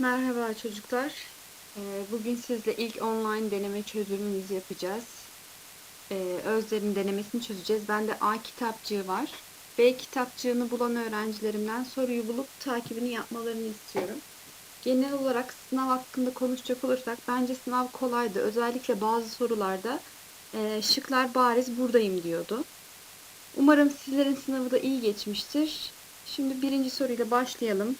Merhaba çocuklar. Ee, Bugün sizle ilk online deneme çözümümüzü yapacağız. Ee, Özler'in denemesini çözeceğiz. Bende A kitapçığı var. B kitapçığını bulan öğrencilerimden soruyu bulup takibini yapmalarını istiyorum. Genel olarak sınav hakkında konuşacak olursak bence sınav kolaydı. Özellikle bazı sorularda e, şıklar bariz buradayım diyordu. Umarım sizlerin sınavı da iyi geçmiştir. Şimdi birinci soruyla başlayalım.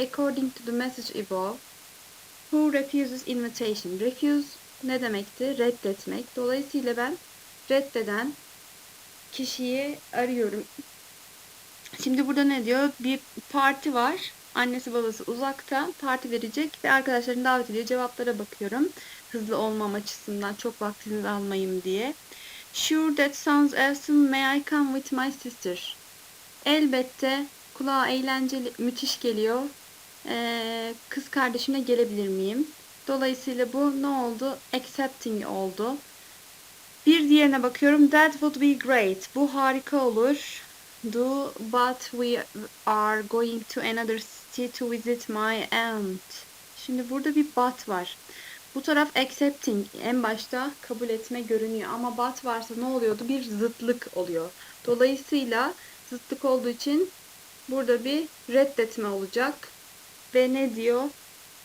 According to the message above, who refuses invitation? Refuse ne demekti? Reddetmek. Dolayısıyla ben reddeden kişiyi arıyorum. Şimdi burada ne diyor? Bir parti var. Annesi babası uzakta. Parti verecek ve arkadaşlarını davet ediyor. Cevaplara bakıyorum. Hızlı olmam açısından çok vaktinizi almayayım diye. Sure that sounds awesome. May I come with my sister? Elbette kulağa eğlenceli, müthiş geliyor. Ee, kız kardeşimle gelebilir miyim? Dolayısıyla bu ne oldu? Accepting oldu. Bir diğerine bakıyorum. That would be great. Bu harika olur. Do, but we are going to another city to visit my aunt. Şimdi burada bir but var. Bu taraf accepting. En başta kabul etme görünüyor. Ama but varsa ne oluyordu? Bir zıtlık oluyor. Dolayısıyla zıtlık olduğu için burada bir reddetme olacak. Ve ne diyor?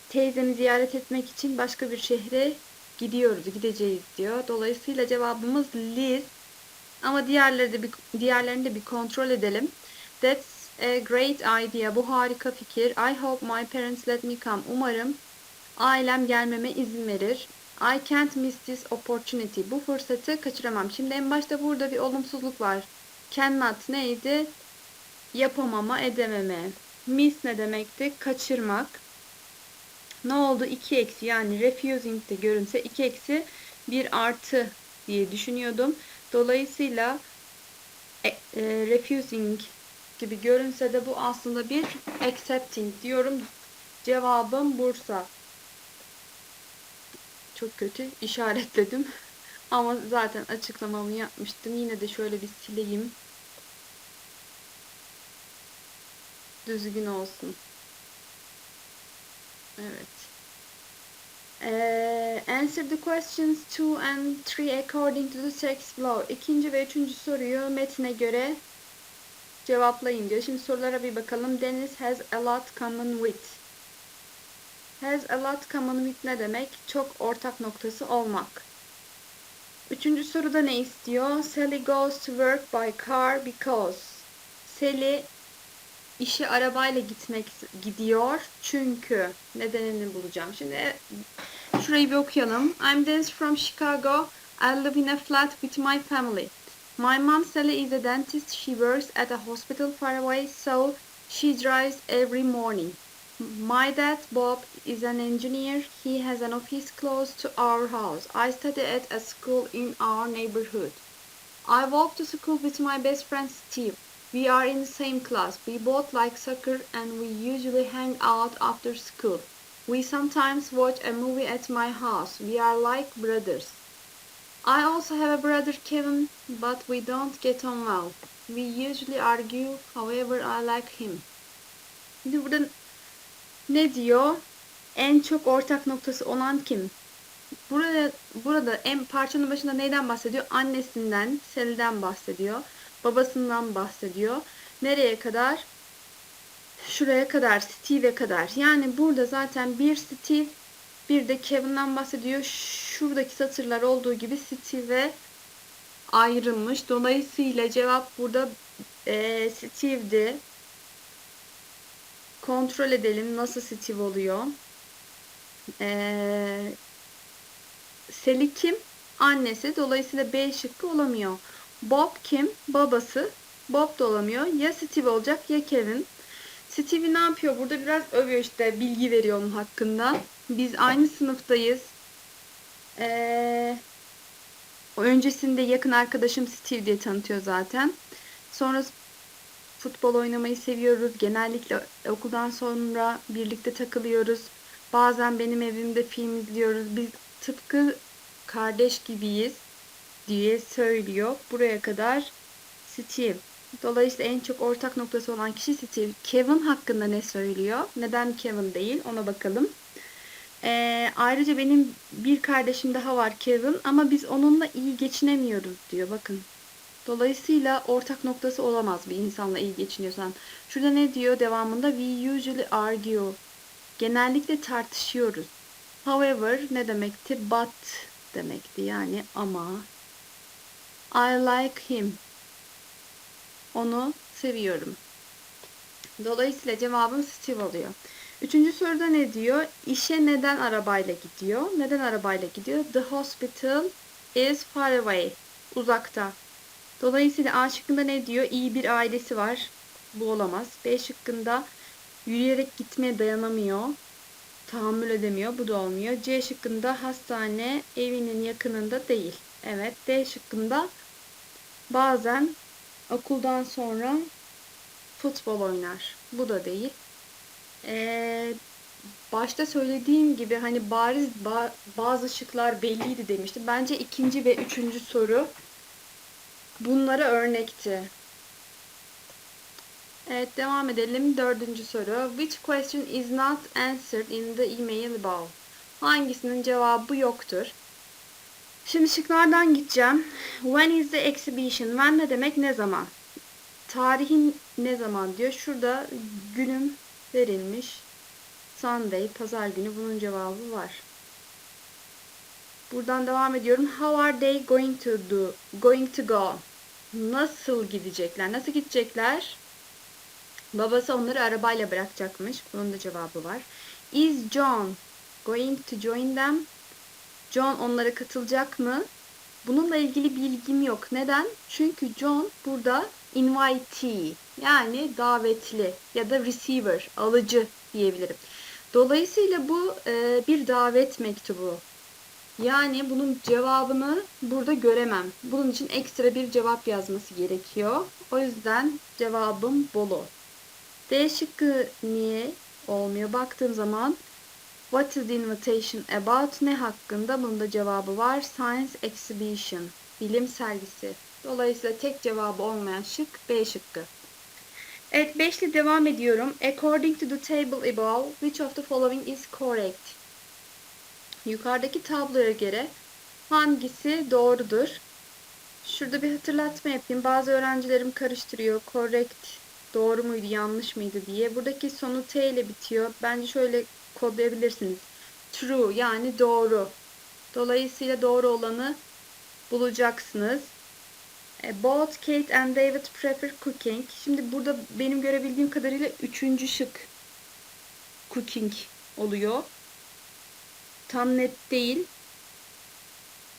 Teyzemi ziyaret etmek için başka bir şehre gidiyoruz, gideceğiz diyor. Dolayısıyla cevabımız Liz. Ama diğerleri de bir, diğerlerini de bir kontrol edelim. That's a great idea. Bu harika fikir. I hope my parents let me come. Umarım ailem gelmeme izin verir. I can't miss this opportunity. Bu fırsatı kaçıramam. Şimdi en başta burada bir olumsuzluk var. Cannot neydi? Yapamama, edememe. Miss ne demekti? Kaçırmak. Ne oldu? 2 eksi yani refusing de görünse 2 eksi 1 artı diye düşünüyordum. Dolayısıyla e, e, refusing gibi görünse de bu aslında bir accepting diyorum. Cevabım Bursa. Çok kötü işaretledim. Ama zaten açıklamamı yapmıştım. Yine de şöyle bir sileyim. Düzgün olsun. Evet. Ee, answer the questions 2 and 3 according to the text below. İkinci ve üçüncü soruyu metne göre cevaplayın diyor. Şimdi sorulara bir bakalım. Deniz has a lot common with. Has a lot common with ne demek? Çok ortak noktası olmak. Üçüncü soruda ne istiyor? Sally goes to work by car because. Sally işe arabayla gitmek gidiyor çünkü nedenini bulacağım. Şimdi e, şurayı bir okuyalım. I'm Dennis from Chicago. I live in a flat with my family. My mom Sally is a dentist. She works at a hospital far away, so she drives every morning. My dad Bob is an engineer. He has an office close to our house. I study at a school in our neighborhood. I walk to school with my best friend Steve. We are in the same class. We both like soccer and we usually hang out after school. We sometimes watch a movie at my house. We are like brothers. I also have a brother Kevin, but we don't get on well. We usually argue, however I like him. Şimdi burada ne diyor? En çok ortak noktası olan kim? Burada burada en parçanın başında neyden bahsediyor? Annesinden, Sally'den bahsediyor babasından bahsediyor. Nereye kadar? Şuraya kadar, Steve'e kadar. Yani burada zaten bir Steve, bir de Kevin'den bahsediyor. Şuradaki satırlar olduğu gibi Steve'e ayrılmış. Dolayısıyla cevap burada e, Steve'di. Kontrol edelim nasıl Steve oluyor. E, kim? Annesi. Dolayısıyla B şıkkı olamıyor. Bob kim? Babası. Bob da olamıyor. Ya Steve olacak ya Kevin. Steve ne yapıyor? Burada biraz övüyor işte bilgi veriyor onun hakkında. Biz aynı sınıftayız. Ee, öncesinde yakın arkadaşım Steve diye tanıtıyor zaten. Sonra futbol oynamayı seviyoruz. Genellikle okuldan sonra birlikte takılıyoruz. Bazen benim evimde film izliyoruz. Biz tıpkı kardeş gibiyiz diye söylüyor. Buraya kadar Steve. Dolayısıyla en çok ortak noktası olan kişi Steve. Kevin hakkında ne söylüyor? Neden Kevin değil? Ona bakalım. Ee, ayrıca benim bir kardeşim daha var Kevin ama biz onunla iyi geçinemiyoruz diyor. Bakın. Dolayısıyla ortak noktası olamaz bir insanla iyi geçiniyorsan. Şurada ne diyor devamında? We usually argue. Genellikle tartışıyoruz. However ne demekti? But demekti. Yani ama. I like him. Onu seviyorum. Dolayısıyla cevabım Steve oluyor. Üçüncü soruda ne diyor? İşe neden arabayla gidiyor? Neden arabayla gidiyor? The hospital is far away. Uzakta. Dolayısıyla A şıkkında ne diyor? İyi bir ailesi var. Bu olamaz. B şıkkında yürüyerek gitmeye dayanamıyor. Tahammül edemiyor. Bu da olmuyor. C şıkkında hastane evinin yakınında değil. Evet. D şıkkında bazen okuldan sonra futbol oynar. Bu da değil. Ee, başta söylediğim gibi hani bariz ba- bazı şıklar belliydi demiştim. Bence ikinci ve üçüncü soru bunlara örnekti. Evet devam edelim. Dördüncü soru. Which question is not answered in the email above? Hangisinin cevabı yoktur? Şimdi şıklardan gideceğim. When is the exhibition? When ne demek? Ne zaman? Tarihin ne zaman diyor. Şurada günüm verilmiş. Sunday, pazar günü bunun cevabı var. Buradan devam ediyorum. How are they going to do? Going to go? Nasıl gidecekler? Nasıl gidecekler? Babası onları arabayla bırakacakmış. Bunun da cevabı var. Is John going to join them? John onlara katılacak mı? Bununla ilgili bilgim yok. Neden? Çünkü John burada invitee yani davetli ya da receiver, alıcı diyebilirim. Dolayısıyla bu e, bir davet mektubu. Yani bunun cevabını burada göremem. Bunun için ekstra bir cevap yazması gerekiyor. O yüzden cevabım Bolu. D şıkkı niye olmuyor? Baktığım zaman What is the invitation about? Ne hakkında? Bunun da cevabı var. Science exhibition. Bilim sergisi. Dolayısıyla tek cevabı olmayan şık B şıkkı. Evet 5 ile devam ediyorum. According to the table above, which of the following is correct? Yukarıdaki tabloya göre hangisi doğrudur? Şurada bir hatırlatma yapayım. Bazı öğrencilerim karıştırıyor. Correct doğru muydu, yanlış mıydı diye. Buradaki sonu T ile bitiyor. Bence şöyle kodlayabilirsiniz. True yani doğru. Dolayısıyla doğru olanı bulacaksınız. E, Both Kate and David prefer cooking. Şimdi burada benim görebildiğim kadarıyla üçüncü şık cooking oluyor. Tam net değil.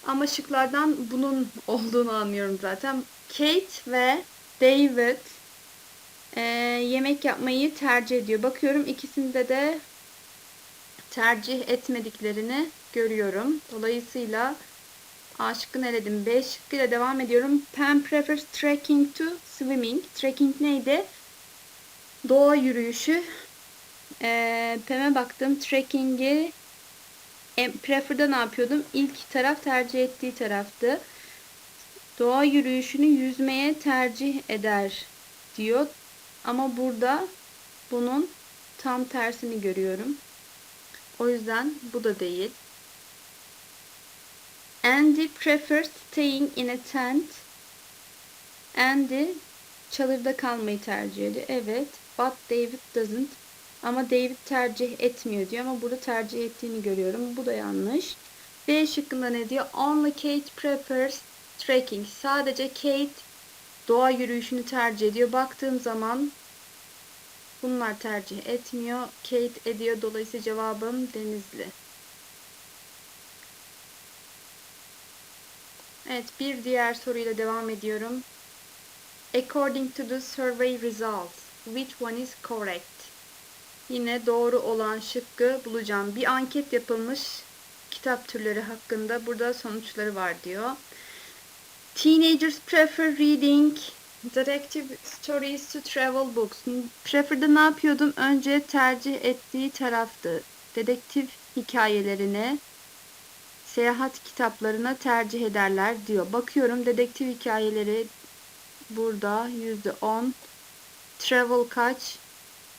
Ama şıklardan bunun olduğunu anlıyorum zaten. Kate ve David e, yemek yapmayı tercih ediyor. Bakıyorum ikisinde de tercih etmediklerini görüyorum. Dolayısıyla A şıkkını eledim. B şıkkıyla devam ediyorum. Pam prefers trekking to swimming. Trekking neydi? Doğa yürüyüşü. Ee, Pam'e baktım. Trekking'i prefer'da ne yapıyordum? İlk taraf tercih ettiği taraftı. Doğa yürüyüşünü yüzmeye tercih eder diyor. Ama burada bunun tam tersini görüyorum. O yüzden bu da değil. Andy prefers staying in a tent. Andy çadırda kalmayı tercih ediyor. Evet. But David doesn't. Ama David tercih etmiyor diyor ama burada tercih ettiğini görüyorum. Bu da yanlış. B şıkkında ne diyor? Only Kate prefers trekking. Sadece Kate doğa yürüyüşünü tercih ediyor. Baktığım zaman bunlar tercih etmiyor. Kate ediyor. Dolayısıyla cevabım Denizli. Evet bir diğer soruyla devam ediyorum. According to the survey results, which one is correct? Yine doğru olan şıkkı bulacağım. Bir anket yapılmış kitap türleri hakkında. Burada sonuçları var diyor. Teenagers prefer reading detective stories to travel books. Prefer'da ne yapıyordum? Önce tercih ettiği taraftı. Dedektif hikayelerine, seyahat kitaplarına tercih ederler diyor. Bakıyorum dedektif hikayeleri burada %10. Travel kaç?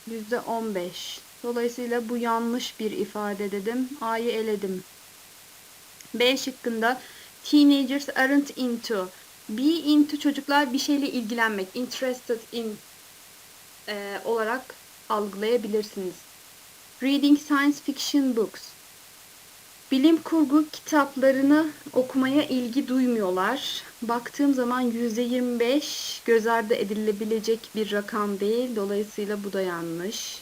%15. Dolayısıyla bu yanlış bir ifade dedim. A'yı eledim. B şıkkında teenagers aren't into. Be into çocuklar bir şeyle ilgilenmek. Interested in e, olarak algılayabilirsiniz. Reading science fiction books. Bilim kurgu kitaplarını okumaya ilgi duymuyorlar. Baktığım zaman %25 göz ardı edilebilecek bir rakam değil. Dolayısıyla bu da yanlış.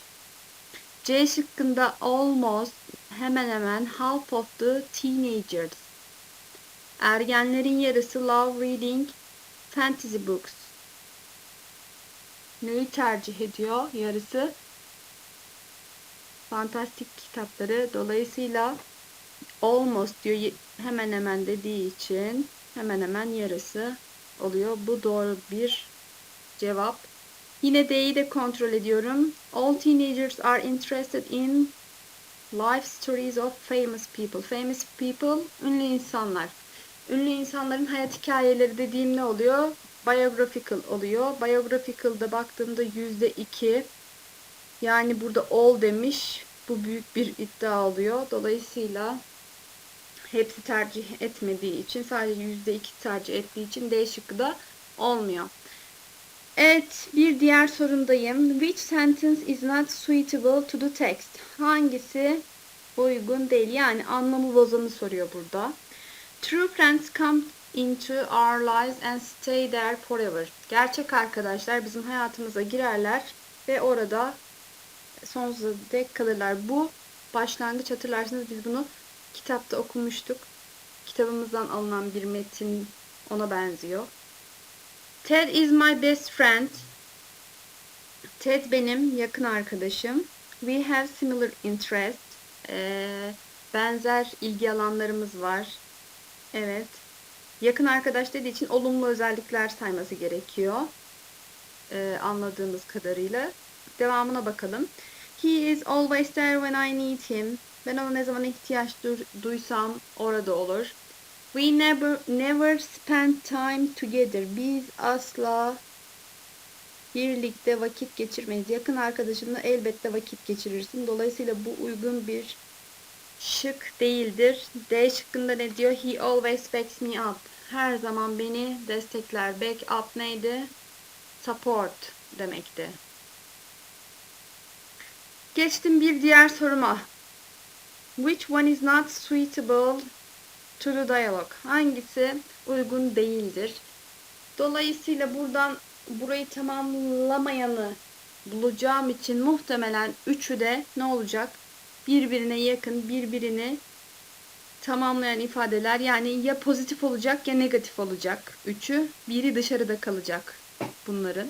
C şıkkında almost hemen hemen half of the teenagers. Ergenlerin yarısı love reading fantasy books. Neyi tercih ediyor yarısı? Fantastik kitapları. Dolayısıyla almost diyor hemen hemen dediği için hemen hemen yarısı oluyor. Bu doğru bir cevap. Yine D'yi de kontrol ediyorum. All teenagers are interested in life stories of famous people. Famous people, ünlü insanlar. Ünlü insanların hayat hikayeleri dediğim ne oluyor? Biographical oluyor. Biographical baktığımda yüzde iki. Yani burada all demiş. Bu büyük bir iddia oluyor. Dolayısıyla hepsi tercih etmediği için sadece yüzde iki tercih ettiği için D şıkkı da olmuyor. Evet, bir diğer sorundayım. Which sentence is not suitable to the text? Hangisi uygun değil? Yani anlamı bozanı soruyor burada. True friends come into our lives and stay there forever. Gerçek arkadaşlar bizim hayatımıza girerler ve orada sonsuza dek kalırlar. Bu başlangıç hatırlarsınız biz bunu kitapta okumuştuk. Kitabımızdan alınan bir metin ona benziyor. Ted is my best friend. Ted benim yakın arkadaşım. We have similar interests. Ee, benzer ilgi alanlarımız var. Evet. Yakın arkadaş dediği için olumlu özellikler sayması gerekiyor. Ee, anladığımız kadarıyla. Devamına bakalım. He is always there when I need him. Ben ona ne zaman ihtiyaç duysam orada olur. We never never spend time together. Biz asla birlikte vakit geçirmeyiz. Yakın arkadaşınla elbette vakit geçirirsin. Dolayısıyla bu uygun bir şık değildir. D şıkkında ne diyor? He always backs me up. Her zaman beni destekler. Back up neydi? Support demekti. Geçtim bir diğer soruma. Which one is not suitable to the dialogue? Hangisi uygun değildir? Dolayısıyla buradan burayı tamamlamayanı bulacağım için muhtemelen üçü de ne olacak? Birbirine yakın, birbirini tamamlayan ifadeler yani ya pozitif olacak ya negatif olacak. Üçü. Biri dışarıda kalacak bunların.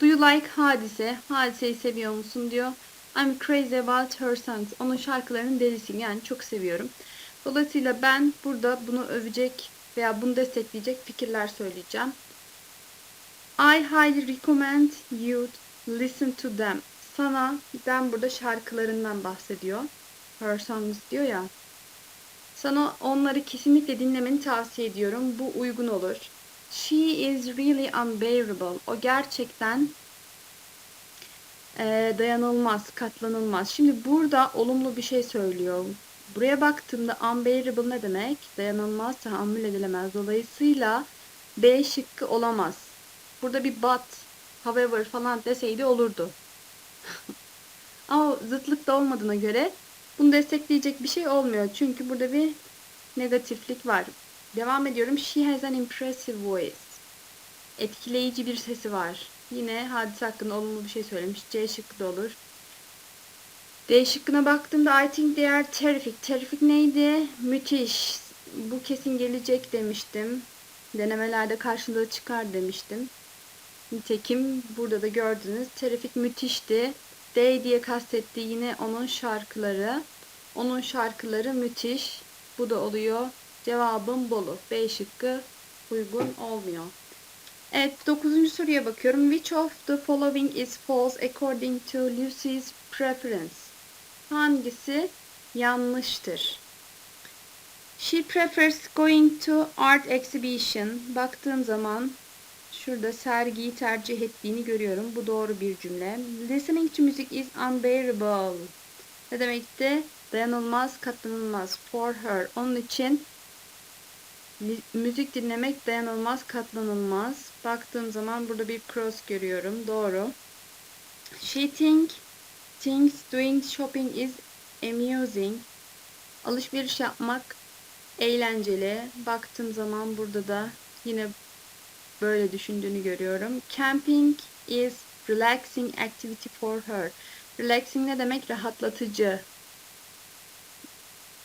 Do you like Hadise? Hadise'yi seviyor musun diyor. I'm crazy about her songs. Onun şarkılarının delisiyim. Yani çok seviyorum. Dolayısıyla ben burada bunu övecek veya bunu destekleyecek fikirler söyleyeceğim. I highly recommend you listen to them. Sana ben burada şarkılarından bahsediyor. Her songs diyor ya. Sana onları kesinlikle dinlemeni tavsiye ediyorum. Bu uygun olur. She is really unbearable. O gerçekten e, dayanılmaz, katlanılmaz. Şimdi burada olumlu bir şey söylüyor. Buraya baktığımda unbearable ne demek? Dayanılmaz, tahammül edilemez. Dolayısıyla B şıkkı olamaz. Burada bir but, however falan deseydi olurdu. Ama zıtlık da olmadığına göre bunu destekleyecek bir şey olmuyor. Çünkü burada bir negatiflik var. Devam ediyorum. She has an impressive voice. Etkileyici bir sesi var. Yine hadise hakkında olumlu bir şey söylemiş. C şıkkı da olur. D şıkkına baktığımda I think they are terrific. Terrific neydi? Müthiş. Bu kesin gelecek demiştim. Denemelerde karşılığı çıkar demiştim. Nitekim burada da gördünüz. Terrific müthişti. D diye kastettiği yine onun şarkıları. Onun şarkıları müthiş. Bu da oluyor. Cevabım Bolu. B şıkkı uygun olmuyor. Evet, dokuzuncu soruya bakıyorum. Which of the following is false according to Lucy's preference? Hangisi yanlıştır? She prefers going to art exhibition. Baktığım zaman Şurada sergiyi tercih ettiğini görüyorum. Bu doğru bir cümle. Listening to music is unbearable. Ne demekti? Dayanılmaz, katlanılmaz. For her. Onun için müzik dinlemek dayanılmaz, katlanılmaz. Baktığım zaman burada bir cross görüyorum. Doğru. She think, thinks doing shopping is amusing. Alışveriş yapmak eğlenceli. Baktığım zaman burada da yine böyle düşündüğünü görüyorum. Camping is relaxing activity for her. Relaxing ne demek? Rahatlatıcı.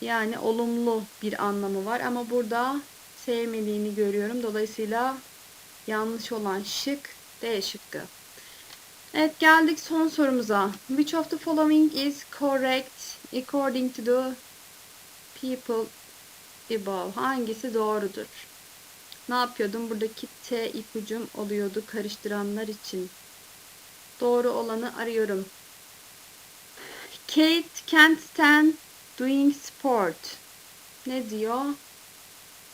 Yani olumlu bir anlamı var ama burada sevmediğini görüyorum. Dolayısıyla yanlış olan şık D şıkkı. Evet geldik son sorumuza. Which of the following is correct according to the people above? Hangisi doğrudur? Ne yapıyordum? Buradaki T ipucum oluyordu karıştıranlar için. Doğru olanı arıyorum. Kate can't stand doing sport. Ne diyor?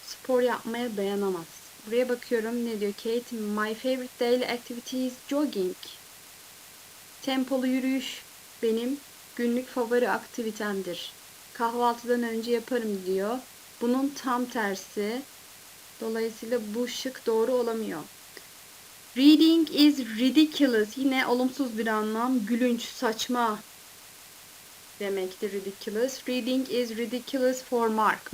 Spor yapmaya dayanamaz. Buraya bakıyorum ne diyor Kate? My favorite daily activity is jogging. Tempolu yürüyüş benim günlük favori aktivitemdir. Kahvaltıdan önce yaparım diyor. Bunun tam tersi. Dolayısıyla bu şık doğru olamıyor. Reading is ridiculous. Yine olumsuz bir anlam. Gülünç, saçma demektir ridiculous. Reading is ridiculous for Mark.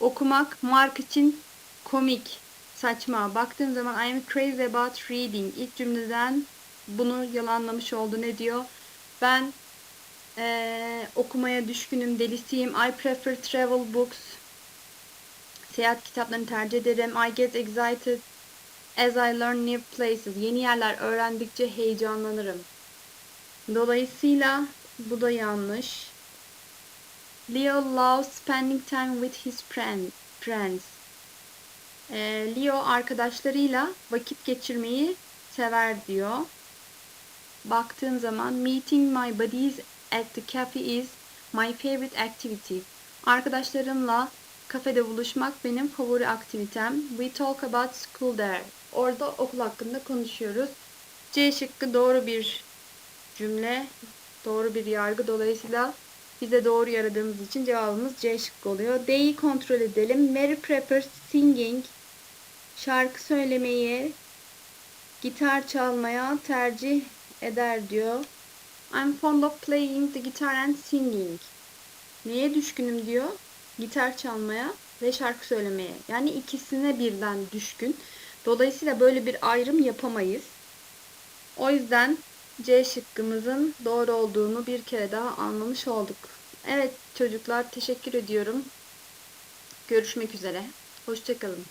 Okumak Mark için komik, saçma. Baktığım zaman I am crazy about reading. İlk cümleden bunu yalanlamış oldu. Ne diyor? Ben eee, okumaya düşkünüm, delisiyim. I prefer travel books. Seyahat kitaplarını tercih ederim. I get excited as I learn new places. Yeni yerler öğrendikçe heyecanlanırım. Dolayısıyla bu da yanlış. Leo loves spending time with his friend, friends. Ee, Leo arkadaşlarıyla vakit geçirmeyi sever diyor. Baktığın zaman meeting my buddies at the cafe is my favorite activity. Arkadaşlarımla kafede buluşmak benim favori aktivitem. We talk about school there. Orada okul hakkında konuşuyoruz. C şıkkı doğru bir cümle, doğru bir yargı. Dolayısıyla bize doğru yaradığımız için cevabımız C şıkkı oluyor. D'yi kontrol edelim. Mary prefers singing. Şarkı söylemeyi, gitar çalmaya tercih eder diyor. I'm fond of playing the guitar and singing. Neye düşkünüm diyor? Gitar çalmaya ve şarkı söylemeye. Yani ikisine birden düşkün. Dolayısıyla böyle bir ayrım yapamayız. O yüzden C şıkkımızın doğru olduğunu bir kere daha anlamış olduk. Evet çocuklar teşekkür ediyorum. Görüşmek üzere. Hoşçakalın.